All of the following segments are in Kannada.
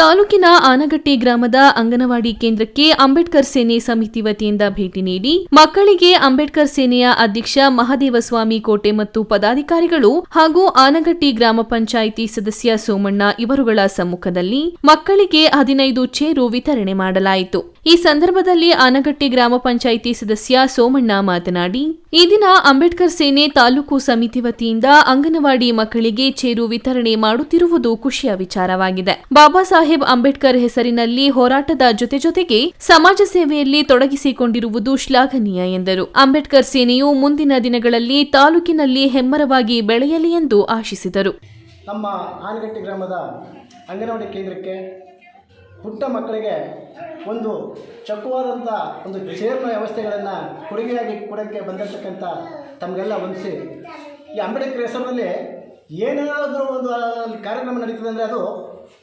ತಾಲೂಕಿನ ಆನಗಟ್ಟಿ ಗ್ರಾಮದ ಅಂಗನವಾಡಿ ಕೇಂದ್ರಕ್ಕೆ ಅಂಬೇಡ್ಕರ್ ಸೇನೆ ಸಮಿತಿ ವತಿಯಿಂದ ಭೇಟಿ ನೀಡಿ ಮಕ್ಕಳಿಗೆ ಅಂಬೇಡ್ಕರ್ ಸೇನೆಯ ಅಧ್ಯಕ್ಷ ಮಹದೇವಸ್ವಾಮಿ ಕೋಟೆ ಮತ್ತು ಪದಾಧಿಕಾರಿಗಳು ಹಾಗೂ ಆನಗಟ್ಟಿ ಗ್ರಾಮ ಪಂಚಾಯಿತಿ ಸದಸ್ಯ ಸೋಮಣ್ಣ ಇವರುಗಳ ಸಮ್ಮುಖದಲ್ಲಿ ಮಕ್ಕಳಿಗೆ ಹದಿನೈದು ಚೇರು ವಿತರಣೆ ಮಾಡಲಾಯಿತು. ಈ ಸಂದರ್ಭದಲ್ಲಿ ಆನಗಟ್ಟಿ ಗ್ರಾಮ ಪಂಚಾಯಿತಿ ಸದಸ್ಯ ಸೋಮಣ್ಣ ಮಾತನಾಡಿ, ಈ ದಿನ ಅಂಬೇಡ್ಕರ್ ಸೇನೆ ತಾಲೂಕು ಸಮಿತಿ ವತಿಯಿಂದ ಅಂಗನವಾಡಿ ಮಕ್ಕಳಿಗೆ ಚೇರು ವಿತರಣೆ ಮಾಡುತ್ತಿರುವುದು ಖುಷಿಯ ವಿಚಾರವಾಗಿದೆ. ಬಾಬಾ ಅಂಬೇಡ್ಕರ್ ಹೆಸರಿನಲ್ಲಿ ಹೋರಾಟದ ಜೊತೆ ಜೊತೆಗೆ ಸಮಾಜ ಸೇವೆಯಲ್ಲಿ ತೊಡಗಿಸಿಕೊಂಡಿರುವುದು ಶ್ಲಾಘನೀಯ ಎಂದರು. ಅಂಬೇಡ್ಕರ್ ಸೇನೆಯು ಮುಂದಿನ ದಿನಗಳಲ್ಲಿ ತಾಲೂಕಿನಲ್ಲಿ ಹೆಮ್ಮರವಾಗಿ ಬೆಳೆಯಲಿ ಎಂದು ಆಶಿಸಿದರು. ನಮ್ಮ ಆನಗಟ್ಟಿ ಗ್ರಾಮದ ಅಂಗನವಾಡಿ ಕೇಂದ್ರಕ್ಕೆ ಪುಟ್ಟ ಮಕ್ಕಳಿಗೆ ಒಂದು ಚೊಕ್ಕವಾದಂಥ ಒಂದು ಚೇರ್ನ ವ್ಯವಸ್ಥೆಗಳನ್ನು ಕೊಡುಗೆಯಾಗಿ ಕೊಡೋಕ್ಕೆ ಬಂದಿರತಕ್ಕಂಥ ತಮಗೆಲ್ಲ ವಂದಿಸಿ ಈ ಅಂಬೇಡ್ಕರ್ ಹೆಸರಿನಲ್ಲಿ ಏನಾದರೂ ಒಂದು ಕಾರ್ಯಕ್ರಮ ನಡೀತದೆ ಅಂದರೆ ಅದು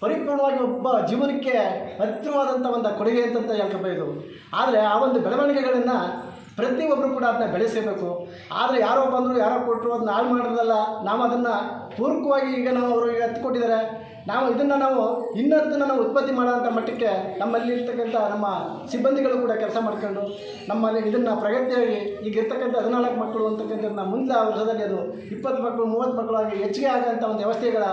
ಪರಿಪೂರ್ಣವಾಗಿ ಒಬ್ಬ ಜೀವನಕ್ಕೆ ಹತ್ತಿರವಾದಂಥ ಒಂದು ಕೊಡುಗೆ ಅಂತಂತ ಹೇಳ್ಕೊಬೋದು. ಆದರೆ ಆ ಒಂದು ಬೆಳವಣಿಗೆಗಳನ್ನು ಪ್ರತಿಯೊಬ್ಬರು ಕೂಡ ಅದನ್ನ ಬೆಳೆಸಬೇಕು. ಆದರೆ ಯಾರೋ ಬಂದರು, ಯಾರೋ ಕೊಟ್ಟರು ಅದನ್ನ ಹಾಳು ಮಾಡೋದಲ್ಲ ನಾವು ಅದನ್ನು ಪೂರಕವಾಗಿ ಈಗ ನಾವು ಅವರು ಈಗ ಕೊಟ್ಟಿದ್ದಾರೆ ನಾವು ಇದನ್ನು ನಾವು ಇನ್ನೊಂದನ್ನು ನಾವು ಉತ್ಪತ್ತಿ ಮಾಡೋಂಥ ಮಟ್ಟಕ್ಕೆ ನಮ್ಮಲ್ಲಿ ಇರ್ತಕ್ಕಂಥ ನಮ್ಮ ಸಿಬ್ಬಂದಿಗಳು ಕೂಡ ಕೆಲಸ ಮಾಡ್ಕೊಂಡು ನಮ್ಮಲ್ಲಿ ಇದನ್ನು ಪ್ರಗತಿಯಾಗಿ ಈಗ ಇರ್ತಕ್ಕಂಥ ಹದಿನಾಲ್ಕು ಮಕ್ಕಳು ಅಂತಕ್ಕಂಥದ್ದನ್ನ ಮುಂದೆ ವರ್ಷದಲ್ಲಿ ಅದು ಇಪ್ಪತ್ತು ಮಕ್ಕಳು, ಮೂವತ್ತು ಮಕ್ಕಳಾಗಿ ಹೆಚ್ಚಿಗೆ ಆಗೋಂಥ ಒಂದು ವ್ಯವಸ್ಥೆಗಳ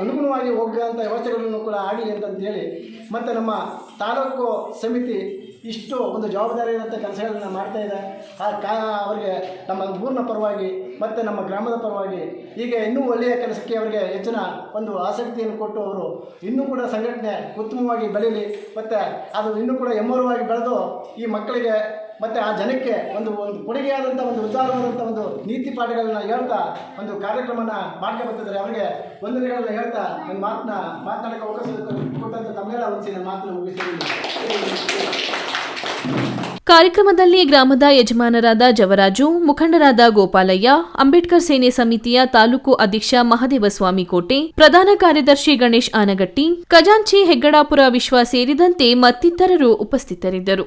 ಅನುಗುಣವಾಗಿ ಹೋಗುವಂಥ ವ್ಯವಸ್ಥೆಗಳನ್ನು ಕೂಡ ಆಗಲಿ ಅಂತಂತ ಹೇಳಿ ಮತ್ತು ನಮ್ಮ ತಾಲೂಕು ಸಮಿತಿ ಇಷ್ಟು ಒಂದು ಜವಾಬ್ದಾರಿಯಾದಂಥ ಕೆಲಸಗಳನ್ನು ಮಾಡ್ತಾ ಇದೆ. ಆ, ಕಾ, ಅವರಿಗೆ ನಮ್ಮ ಊರಿನ ಪರವಾಗಿ ಮತ್ತು ನಮ್ಮ ಗ್ರಾಮದ ಪರವಾಗಿ ಹೀಗೆ ಇನ್ನೂ ಒಳ್ಳೆಯ ಕೆಲಸಕ್ಕೆ ಅವರಿಗೆ ಹೆಚ್ಚಿನ ಒಂದು ಆಸಕ್ತಿಯನ್ನು ಕೊಟ್ಟು ಅವರು ಇನ್ನೂ ಕೂಡ ಸಂಘಟನೆ ಉತ್ತಮವಾಗಿ ಬೆಳೀಲಿ ಮತ್ತು ಅದು ಇನ್ನೂ ಕೂಡ ಹೆಮ್ಮರವಾಗಿ ಬೆಳೆದು ಈ ಮಕ್ಕಳಿಗೆ, ಮತ್ತು ಆ ಜನಕ್ಕೆ ಒಂದು ಒಂದು ಕೊಡುಗೆಯಾದಂಥ ಒಂದು ಉದ್ದಾರವಾದಂಥ ಒಂದು ನೀತಿ ಪಾಠಗಳನ್ನ ಹೇಳ್ತಾ ಒಂದು ಕಾರ್ಯಕ್ರಮನ ಮಾಡ್ಕೊಬರ್ತಿದ್ದಾರೆ ಅವರಿಗೆ ವಂದನೆಗಳನ್ನ ಹೇಳ್ತಾ ನನ್ನ ಮಾತನ್ನ ಮಾತನಾಡೋಕ್ಕೆ ಅವಕಾಶ ಕೊಟ್ಟಂತ ತಮ್ಮೆಲ್ಲ ಒಂದು ನನ್ನ ಮಾತನ್ನು ಮುಗಿಸ್ತೀನಿ. ಕಾರ್ಯಕ್ರಮದಲ್ಲಿ ಗ್ರಾಮದ ಯಜಮಾನರಾದ ಜವರಾಜು, ಮುಖಂಡರಾದ ಗೋಪಾಲಯ್ಯ, ಅಂಬೇಡ್ಕರ್ ಸೇನೆ ಸಮಿತಿಯ ತಾಲೂಕು ಅಧ್ಯಕ್ಷ ಮಹದೇವಸ್ವಾಮಿ ಕೋಟೆ, ಪ್ರಧಾನ ಕಾರ್ಯದರ್ಶಿ ಗಣೇಶ್ ಆನಗಟ್ಟಿ, ಖಜಾಂಚಿ ಹೆಗ್ಗಡಾಪುರ ವಿಶ್ವ ಸೇರಿದಂತೆ ಮತ್ತಿತರರು ಉಪಸ್ಥಿತರಿದ್ದರು.